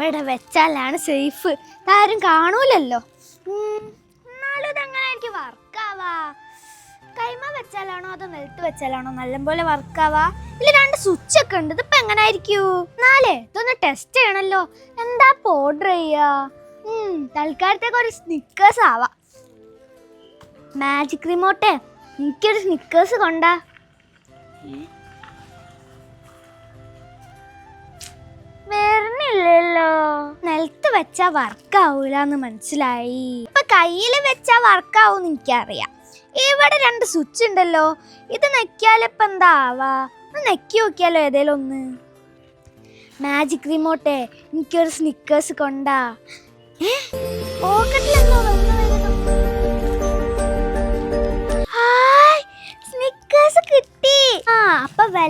ഇവിടെ വെച്ചാലാണ് സേഫ് ഇതാരും കാണൂലല്ലോ. എന്നാലും ഇതെങ്ങനെ എനിക്ക് വർക്കാവാ കൈമ വെച്ചാലാണോ അതോ നിലത്ത് വെച്ചാലാണോ? നല്ലപോലെ വർക്കാവാ ഇതിൽ രണ്ട് സ്വിച്ച് ഒക്കെ ഉണ്ട്. ഇതിപ്പോ എങ്ങനെ ആയിരിക്കൂ നാലേ ഇതൊന്ന് ടെസ്റ്റ് ചെയ്യണല്ലോ. എന്താ ഓർഡർ ചെയ്യാ? തൽക്കാലത്തേക്ക് ഒരു സ്നിക്കേഴ്സ് ആവാ. മാജിക് റിമോട്ടെ എനിക്കൊരു സ്നിക്കേഴ്സ് കൊണ്ടാ. നിലത്ത് വർക്കാവൂല എന്ന് മനസ്സിലായി. ഇപ്പൊ കയ്യിൽ വെച്ചാ വർക്കാവൂന്ന് എനിക്കറിയാം. ഇവിടെ രണ്ട് സ്വിച്ച് ഉണ്ടല്ലോ. ഇത് നെക്കിയാലിപ്പോ ഒന്ന് നെക്കി നോക്കിയാലോ ഏതേലും ഒന്ന്? മാജിക് റിമോട്ടെ എനിക്കൊരു സ്നിക്കേഴ്സ് കൊണ്ടാ. പോക്കറ്റിലെന്തോ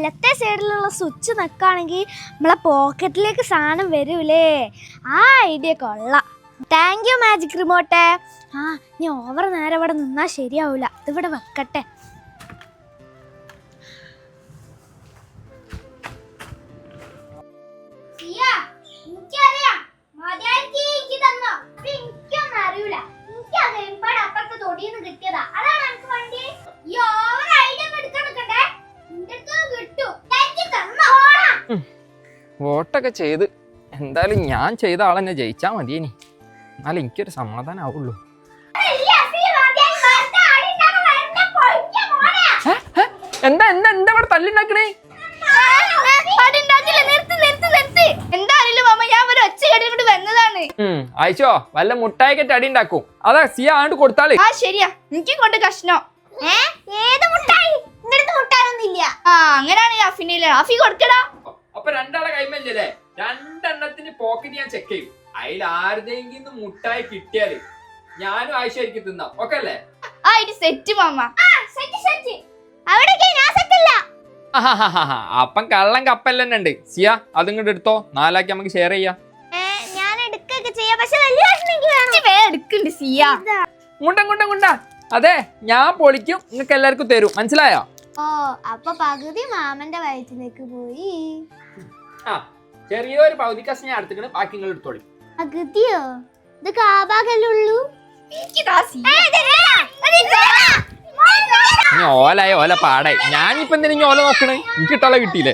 വലത്തെ സൈഡിലുള്ള സ്വിച്ച് നിൽക്കുകയാണെങ്കിൽ നമ്മളെ പോക്കറ്റിലേക്ക് സാധനം വരൂലേ. ആ ഐഡിയ കൊള്ളാം. താങ്ക് യു മാജിക് റിമോട്ടെ ആ നീ ഓവർ നേരം ഇവിടെ നിന്നാൽ ശരിയാവില്ല ഇതിവിടെ വെക്കട്ടെ. കിട്ടിയതാ തൊടിയിൽ നിന്ന് വണ്ടി വോട്ടൊക്കെ ചെയ്ത് എന്തായാലും ഞാൻ ചെയ്ത ആളെന്നെ ജയിച്ചാൽ മതി ഇനി എന്നാലും എനിക്കൊരു സമാധാനം ആവുള്ളൂ എന്താ എന്താ എന്താ ഇവിടെ തല്ലുണ്ടാക്കണേ? അയച്ചോ വല്ല മുട്ടായിക്കറ്റ് അടി ഉണ്ടാക്കും. അതാ സിയ ആണ്ട് കൊടുത്താൾ ആ ശരിയാ. എനിക്ക് കൊണ്ട് കഷ്ണം. ഏത് മുട്ടായി? നിന്റെ അടുത്ത് മുട്ടായൊന്നുമില്ല ആ അങ്ങനെയാണ് അഫിനില്ല അഫി കൊടുക്കടാ. അപ്പൊ രണ്ടാളെ കൈമല്ലേ രണ്ടെണ്ണത്തിന് പോക്കറ്റ് ഞാൻ ചെക്ക് ചെയ്യും. അതിൽ ആരുടെയെങ്കിലും മുട്ടായി കിട്ടിയാൽ ഞാനും ആയിഷായിരിക്കും തിന്നാം. ഓക്കെ അല്ലേ? സെറ്റ് മാമ സെറ്റ് സെറ്റ് അവിടേക്ക് ഞാൻ സെറ്റ് അല്ല. അപ്പം കള്ളം കപ്പൽ തന്നെ ഉണ്ട് സിയ അതും കൂടെ എടുത്തോ. നാലാക്കി നമുക്ക് ഷെയർ ചെയ്യാം. ഞാൻ എടുക്കൊക്കെ ചെയ്യാം. പക്ഷെ വലിയ കഷ്ണം എനിക്ക് വേണം വേറെ എടുക്കുന്നുണ്ട് സിയ. മുണ്ട മുണ്ട മുണ്ട അതെ ഞാൻ പൊളിക്കും. നിങ്ങൾക്ക് എല്ലാവർക്കും തരും. മനസ്സിലായോ? ഓ അപ്പൊ പകുതി മാമന്റെ വയറ്റിലേക്ക് പോയി. ആ ചെറിയൊരു പകുതി കസ് ഞാൻ എടുത്തിട്ട് ബാക്കി നിങ്ങൾ എടുത്തോളി. പകുതിയോ? ഇത് കാബാകല്ലുള്ളൂ ഓലായ ഓല പാടായി. ഞാനിപ്പോ എന്തിനാ ഓല നോക്കണേ? എനിക്ക് ഇട്ടോളെ കിട്ടിയില്ലേ?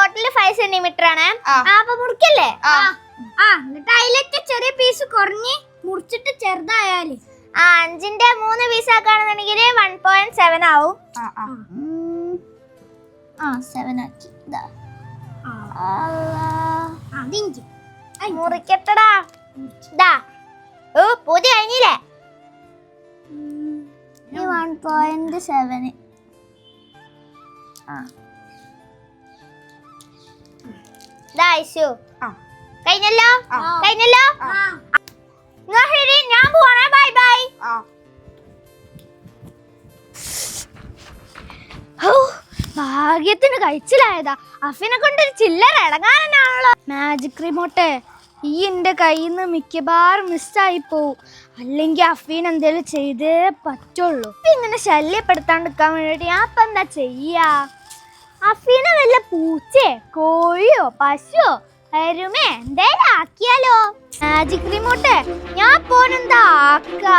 ടോട്ടൽ ഫൈവ് സെന്റിമീറ്റർ ആണ്. അപ്പൊ മുറിക്കല്ലേ? ആ. എന്നിട്ട് അതിലേക്ക് ചെറിയ പീസ് കുറഞ്ഞ് മുറിച്ചിട്ട് ചെറുതായാൽ. ആ അഞ്ചിന്റെ മൂന്ന് പീസ് ആക്കുകയാണെന്നുണ്ടെങ്കിൽ വൺ പോയിന്റ് സെവൻ ആവും. ആ സെവൻ ആക്കി. ഇതാ. മുറിക്കട്ടടാ. ഇതാ. ഓ പൂതി കഴിഞ്ഞില്ലേ? വൺ പോയിന്റ് സെവന് ആ. കഴിഞ്ഞല്ലോ. കഴിഞ്ഞല്ലോ? ശരി ഞാൻ പോണേ ബൈ ബൈ. ഭാഗ്യത്തിന് കഴിച്ചിലായതാ. അഫിനെ കൊണ്ടൊരു ചില്ലറ ഇടങ്ങാനാണല്ലോ മാജിക് റിമോട്ട് ഈ എന്റെ കയ്യിൽ നിന്ന് മിക്കവാറും മിസ്സായി പോവും അല്ലെങ്കിൽ അഫീൻ എന്തേലും ചെയ്തേ പറ്റുള്ളൂ. ഇങ്ങനെ ശല്യപ്പെടുത്താണ്ടിരിക്കാൻ വേണ്ടിയിട്ട് ഞാൻ ഇപ്പൊ എന്താ ചെയ്യാ? അഫീനെ വല്ല പൂച്ചയോ കോഴിയോ പശുവോ അരുമേ എന്തേലും ആക്കിയാലോ? മാജിക് റിമോട്ട് ഞാൻ പോനെന്താ ആക്കാ?